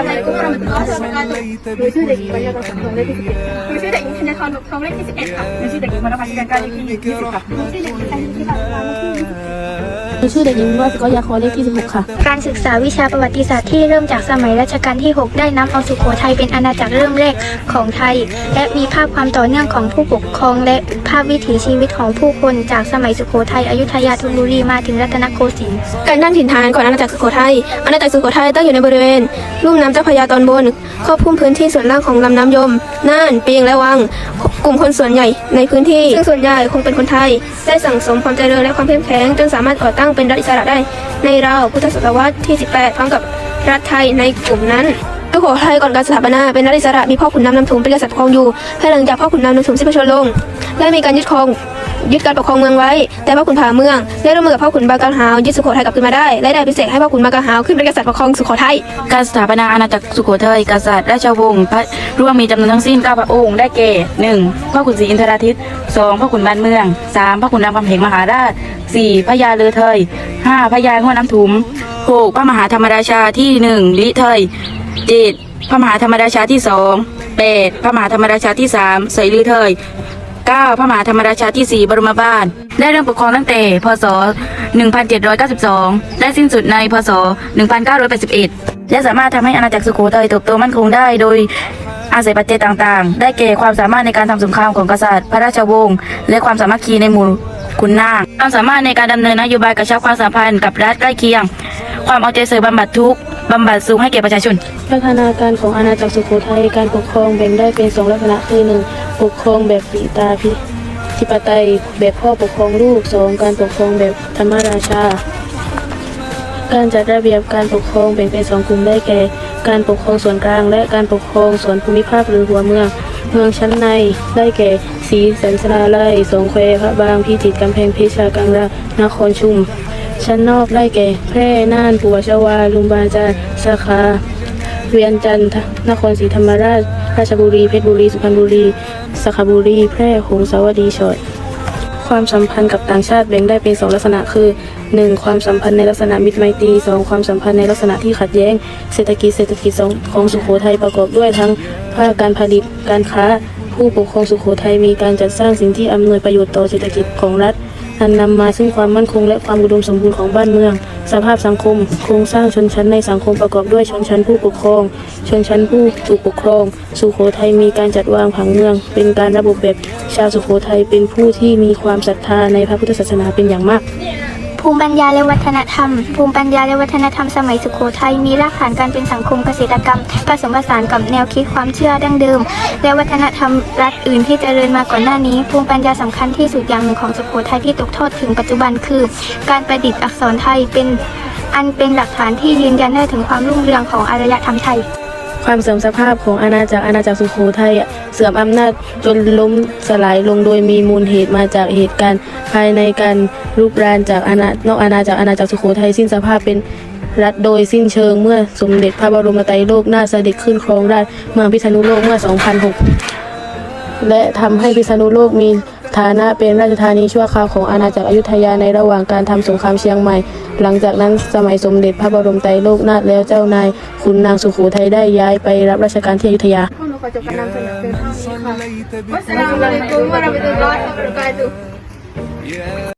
Assalamualaikum warahmatullahi wabarakatuh หนูชื่อเด็กหญิงปัญญาตสังคมเลขที่สิบเค่ะหนูชื่อเด็กหญิงมรพันธ์การการเลขที่ยี่สิบค่ะหนูชื่อเด็กหญิงไทยที่บัตรเลขที่ยี่สิบหนูชื่อเด็กหญิงวาสกอยาคอเลขที่ 16 ค่ะ การศึกษาวิชาประวัติศาสตร์ที่เริ่มจากสมัยรัชกาลที่ 6 ได้นำเอาสุโขทัยเป็นอาณาจักรเริ่มแรกของไทย และมีภาพความต่อเนื่องของผู้ปกครอง และภาพวิถีชีวิตของผู้คนจากสมัยสุโขทัยอยุธยาธนบุรีมาถึงรัตนโกสินทร์การตั้งถิ่นฐานก่อนอาณาจักรสุโขทัยอาณาจักรสุโขทัยตั้งอยู่ในบริเวณลุ่มน้ำเจ้าพระยาตอนบนครอบคลุมพื้นที่ส่วนล่างของลำน้ำยม น่านเปียงและวัง กลุ่มคนส่วนใหญ่ในพื้นที่ ซึ่งส่วนใหญ่คงเป็นคนไทย ได้สั่งสมความเจริญและความเข้มแข็ง จนสามารถก่อตั้งเป็นรัฐอิสระได้ ในราวพุทธศตวรรษที่ 18 พร้อมกับรัฐไทยในกลุ่มนั้นสุโขทัยก่อนการสถาปนาเป็นรัฐอิสระมีพ่อขุนนางนำถุงเป็นกษัตริย์ปกครองอยู่ภายหลังจากพ่อขุนนางนำถุงสิ้นพระชนลงได้มีการยึดครอง ยึดการปกครองเมืองไว้ แต่พ่อขุนผาเมืองได้ร่วมมือกับพ่อขุนบางกาหาวยึดสุโขทัยกลับคืนมาได้และได้พิเศษให้พ่อขุนบางกาหาวขึ้นเป็นกษัตริย์ปกครองสุโขทัยการสถาปนาอาณาจักรสุโขทัยกษัตริย์ราชวงศ์พระร่วมมีจำนวนทั้งสิ้น9พระองค์ได้แก่ 1. พ่อขุนศรีอินทราทิตย์ 2. พ่อขุนบ้านเมือง 3. พ่อขุนรามคำแหงมหาราช 4. พระยาเรือเทย 5. พระยาง่วนน้ำถุม 6. พระมหาธรรมราชาที่1ลิเทย 7. พระมหาธรรมราชาที่2 8. พระมหาธรรมราชาที่3ใส่ลือเทย 9. พระมหาธรรมราชาที่ 4 บรมบาลได้เริ่มปกครองตั้งแต่ พศ 1792 และสิ้นสุดใน พศ 1981 และสามารถทำให้อาณาจักรสุโขทัยเติบโตมั่นคงได้โดยอาศัยปัจจัยต่างๆ ได้แก่ความสามารถในการทำสงครามของกษัตริย์ พระราชวงศ์ และความสามัคคีในหมู่ขุนนาง ความสามารถในการดำเนินนโยบายกระชับความสัมพันธ์กับรัฐใกล้เคียง ความเอาใจใส่บำบัดทุกข์บำบัดสุขให้แก่ประชาชนพัฒนาการของอาณาจักรสุโขทัยการปกครองแบ่งได้เป็นสองลักษณะคือหนึ่ง ปกครองแบบปิตาพิธิปไตยแบบพ่อปกครองลูกสองการปกครองแบบธรรมราชา การจัดระเบียบการปกครองแบ่งเป็นสองกลุ่มได้แก่ การปกครองส่วนกลาง และการปกครองส่วนภูมิภาคหรือหัวเมือง เมืองชั้นในได้แก่ศรีสันสราไลสงแควพระบางพิจิตรกำแพงเพชรชากังรานครชุม ชั้นนอกได้แก่ แพร่น่านปัวชวาลุมบาจารสาขา เวียงจันทร์นครศรีธรรมราช ราชบุรี เพชรบุรี สุพรรณบุรีสระบุรี แพร่หงสาวดีชอยความสัมพันธ์กับต่างชาติแบ่งได้เป็นสองลักษณะคือ 1. ความสัมพันธ์ในลักษณะมิตรไมตรี 2. ความสัมพันธ์ในลักษณะที่ขัดแย้ง เศรษฐกิจเศรษฐกิจของของสุโขทัยประกอบด้วยทั้งภาคการผลิตการค้า ผู้ปกครองสุโขทัยมีการจัดสร้างสิ่งที่อำนวยประโยชน์ต่อเศรษฐกิจของรัฐ อันนำมาซึ่งความมั่นคงและความอุดมสมบูรณ์ของบ้านเมือง สภาพสังคม โครงสร้างชนชั้นในสังคมประกอบด้วยชนชั้นผู้ปกครอง ชนชั้นผู้ถูกปกครอง สุโขทัยมีการจัดวางผังเมือง เป็นการระบบแบบชาวสุโขทัยเป็นผู้ที่มีความศรัทธาในพระพุทธศาสนาเป็นอย่างมาก ภูมิปัญญาและวัฒนธรรม ภูมิปัญญาและวัฒนธรรมสมัยสุโขทัยมีรากฐานการเป็นสังคมเกษตรกรรม ผสมผสานกับแนวคิดความเชื่อดั้งเดิม และวัฒนธรรมรัฐอื่นที่เจริญมาก่อนหน้านี้ ภูมิปัญญาสำคัญที่สุดอย่างหนึ่งของสุโขทัยที่ตกทอดถึงปัจจุบันคือ การประดิษฐ์อักษรไทยเป็นอันเป็นหลักฐานที่ยืนยันได้ถึงความรุ่งเรืองของอารยธรรมไทย ความเสื่อมสภาพของอาณาจักรอาณาจักรสุโขทัยอะ เสื่อมอำนาจจนล้มสลายลงโดยมีมูลเหตุมาจากเหตุการณ์ภายในการลุกรานจากอาณานอกอาณาจักรอาณาจักรสุโขทัยสิ้นสภาพเป็นรัฐโดยสิ้นเชิงเมื่อสมเด็จพระบรมไตรโลกนาถเสด็จขึ้นครองราชเมืองพิษณุโลกเมื่อ 2006 และทำให้พิษณุโลกมีฐานะเป็นราชธานีชั่วคราวของอาณาจักรอยุธยาในระหว่างการทำสงครามเชียงใหม่ หลังจากนั้นสมัยสมเด็จพระบรมไตรโลกนาถแล้วเจ้านายขุนนางสุโขทัยได้ย้ายไปรับราชการที่อยุธยา พวกหนูข